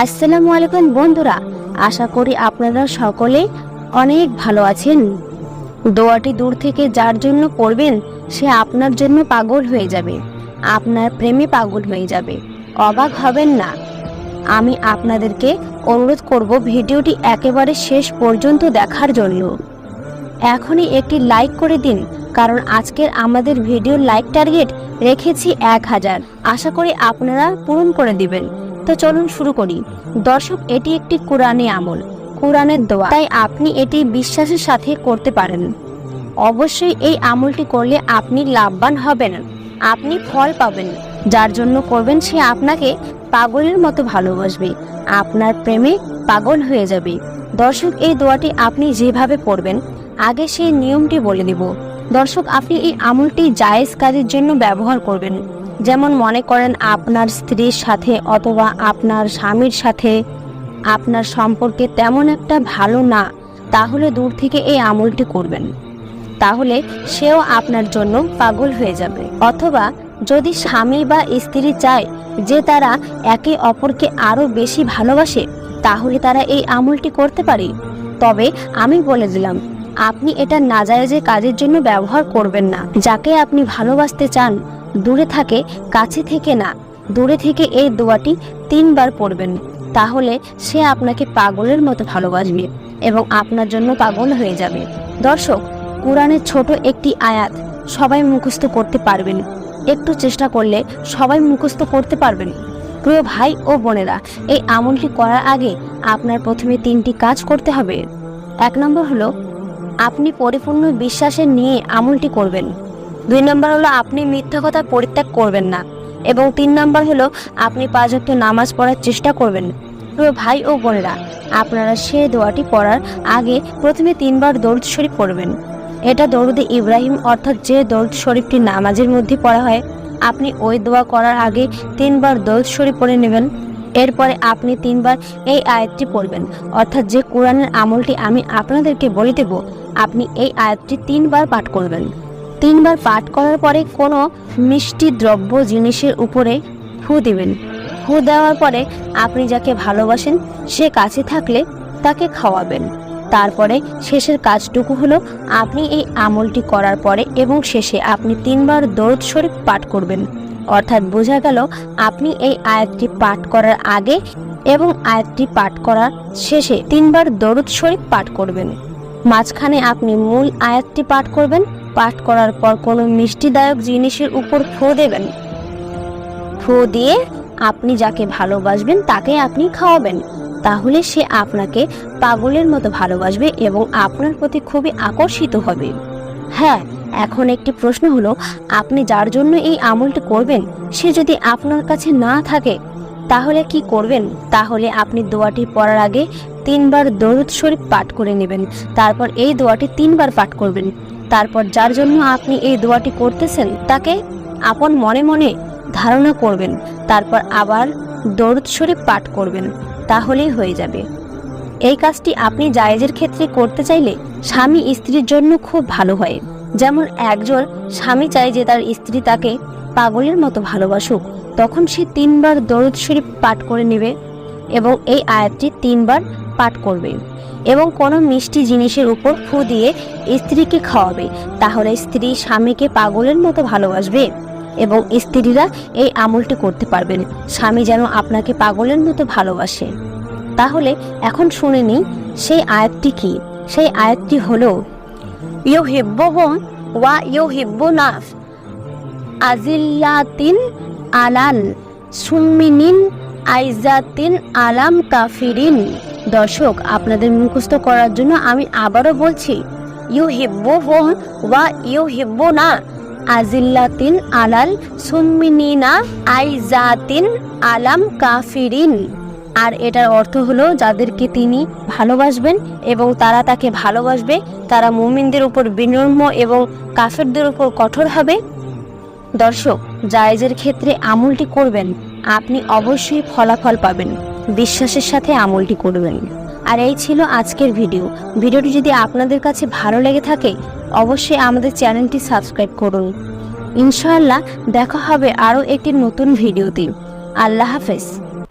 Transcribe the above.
আসসালামু আলাইকুম বন্ধুরা, আশা করি আপনারা সকলে অনেক ভালো আছেন। দোয়াটি দূর থেকে যার জন্য করবেন সে আপনার জন্য পাগল হয়ে যাবে। আপনার প্রেমে পাগল হয়ে যাবে। অবাক হবেন না। আমি আপনাদেরকে অনুরোধ করব ভিডিওটি একেবারে শেষ পর্যন্ত দেখার জন্য। এখনই একটি লাইক করে দিন, কারণ আজকের আমাদের ভিডিওর লাইক টার্গেট রেখেছি এক হাজার। আশা করি আপনারা পূরণ করে দিবেন। তো চলুন শুরু করি। দর্শক, এটি একটি কোরআনে আমল, কোরআনের দোয়া। তাই আপনি এটি বিশ্বাসের সাথে করতে পারেন। অবশ্যই এই আমলটি করলে আপনি লাভবান হবেন। আপনি ফল পাবেন। যার জন্য করবেন সে আপনাকে পাগলের মতো ভালোবাসবে। আপনার প্রেমে পাগল হয়ে যাবে। দর্শক, এই দোয়াটি আপনি যেভাবে পড়বেন, আগে সেই নিয়মটি বলে দিব। দর্শক, আপনি এই আমলটি জায়েজ কাজের জন্য ব্যবহার করবেন। যেমন মনে করেন আপনার স্ত্রীর সাথে অথবা আপনার স্বামীর সাথে আপনার সম্পর্কে তেমন একটা ভালো না, তাহলে দূর থেকে এই আমলটি করবেন। তাহলে সেও আপনার জন্য পাগল হয়ে যাবে। অথবা যদি স্বামী বা স্ত্রী চায় যে তারা একে অপরকে আরও বেশি ভালোবাসে, তাহলে তারা এই আমলটি করতে পারে। তবে আমি বলে দিলাম, আপনি এটা নাজায়েজে কাজের জন্য ব্যবহার করবেন না। যাকে আপনি ভালোবাসতে চান দূরে থাকে, কাছে থেকে না। দূরে থেকে এই দোয়াটি তিনবার পড়বেন। তাহলে সে আপনাকে পাগলের মতো ভালোবাসবে এবং আপনার জন্য পাগল হয়ে যাবে। দর্শক, কোরআনের ছোট একটি আয়াত সবাই মুখস্থ করতে পারবেন। একটু চেষ্টা করলে সবাই মুখস্থ করতে পারবেন। প্রিয় ভাই ও বোনেরা, এই আমলটি করার আগে আপনার প্রথমে তিনটি কাজ করতে হবে। এক নম্বর হলো, আপনি পরিপূর্ণ বিশ্বাসের নিয়ে আমলটি করবেন। দুই নম্বর হলো আপনি মিথ্যা কথা পরিত্যাগ করবেন না। এবং তিন নম্বর হলো আপনি পাঁচ ওয়াক্ত নামাজ পড়ার চেষ্টা করবেন। প্রিয় ভাই ও বোনেরা, আপনারা সে দোয়াটি পড়ার আগে প্রথমে তিনবার দরুদ শরীফ পড়বেন। এটা দরুদে ইব্রাহিম অর্থাৎ যে দরুদ শরীফটি নামাজের মধ্যে পড়া হয়, আপনি ওই দোয়া করার আগে তিনবার দরুদ শরীফ পড়ে নেবেন। এরপরে আপনি তিনবার এই আয়াতটি পড়বেন। অর্থাৎ যে কোরআনের আমলটি আমি আপনাদেরকে বলে দেব, আপনি এই আয়াতটি তিনবার পাঠ করবেন। তিনবার পাঠ করার পরে কোনো মিষ্টি দ্রব্য জিনিসের উপরে ফু দিবেন। ফু দেওয়ার পরে আপনি যাকে ভালোবাসেন, সে কাছে থাকলে তাকে খাওয়াবেন। তারপরে শেষের কাজটুকু হলো আপনি এই আমলটি করার পরে এবং শেষে আপনি তিনবার দরুদ শরীফ পাঠ করবেন। অর্থাৎ বোঝা গেল আপনি এই আয়াতটি পাঠ করার আগে এবং আয়াতটি পাঠ করার শেষে তিনবার দরুদ শরীফ পাঠ করবেন। মাঝখানে আপনি মূল আয়াতটি পাঠ করবেন পাঠ করার পর কোনো মিষ্টিদায়ক জিনিসের উপর ফু দেবেন। ফু দিয়ে আপনি যাকে ভালোবাসবেন তাকে আপনি খাওয়াবেন। তাহলে সে আপনাকে পাগলের মতো ভালোবাসবে এবং আপনার প্রতি খুবই আকর্ষিত হবে। হ্যাঁ এখন একটি প্রশ্ন হলো, আপনি যার জন্য এই আমলটি করবেন, সে যদি আপনার কাছে না থাকে, তাহলে কি করবেন? তাহলে আপনি দোয়াটি পড়ার আগে তিনবার দরুদ শরীফ পাঠ করে নেবেন। তারপর এই দোয়াটি তিনবার পাঠ করবেন। তারপর যার জন্য আপনি এই দোয়াটি করতেছেন, তাকে আপন মনে মনে ধারণা করবেন, তারপর আবার দরুদ শরীফ পাঠ করবেন, তাহলেই হয়ে যাবে। এই কাজটি আপনি জায়েজের ক্ষেত্রে করতে চাইলে স্বামী স্ত্রীর জন্য খুব ভালো হয়। যেমন একজন স্বামী চায় যে তার স্ত্রী তাকে পাগলের মতো ভালোবাসুক, তখন সে তিনবার দরুদ শরীফ পাঠ করে নেবে এবং এই আয়াতটি তিনবার পাঠ করবে এবং কোনো মিষ্টি জিনিসের উপর ফু দিয়ে স্ত্রীকে খাওয়াবে, তাহলে স্ত্রী স্বামীকে পাগলের মতো ভালোবাসবে এবং স্ত্রীরা এই আমলটি করতে পারবেন। স্বামী যেন আপনাকে পাগলের মতো ভালোবাসে। তাহলে এখন শুনে নিই, সেই আয়াতটি কি? সেই আয়াতটি হলো ইউ হিব্বহুম ওয়া ইউ হিব্বুনা আজিল্লাতিন আলাল সুমিনিন আইজাতিন আলাম কাফিরিন। দর্শক, আপনাদের মুখস্থ করার জন্য আমি আবারও বলছি ইউ হিব্বহুম ওয়া ইউ হিব্বুনা আজিল্লাতিন আলাল সুমিনিনা আইজাতিন আলাম কাফিরিন। আর এটার অর্থ হলো যাদেরকে তিনি ভালোবাসবেন এবং তারা তাকে ভালোবাসবে, তারা মুমিনদের উপর বিনম্র এবং কাফেরদের উপর কঠোর হবে। দর্শক, জায়েজের ক্ষেত্রে আমলটি করবেন, আপনি অবশ্যই ফলাফল পাবেন। বিশ্বাসের সাথে আমলটি করবেন। আর এই ছিল আজকের ভিডিও। ভিডিওটি যদি আপনাদের কাছে ভালো লেগে থাকে, অবশ্যই আমাদের চ্যানেলটি সাবস্ক্রাইব করুন। ইনশাআল্লাহ দেখা হবে আরও একটি নতুন ভিডিওতে। আল্লাহ হাফেজ।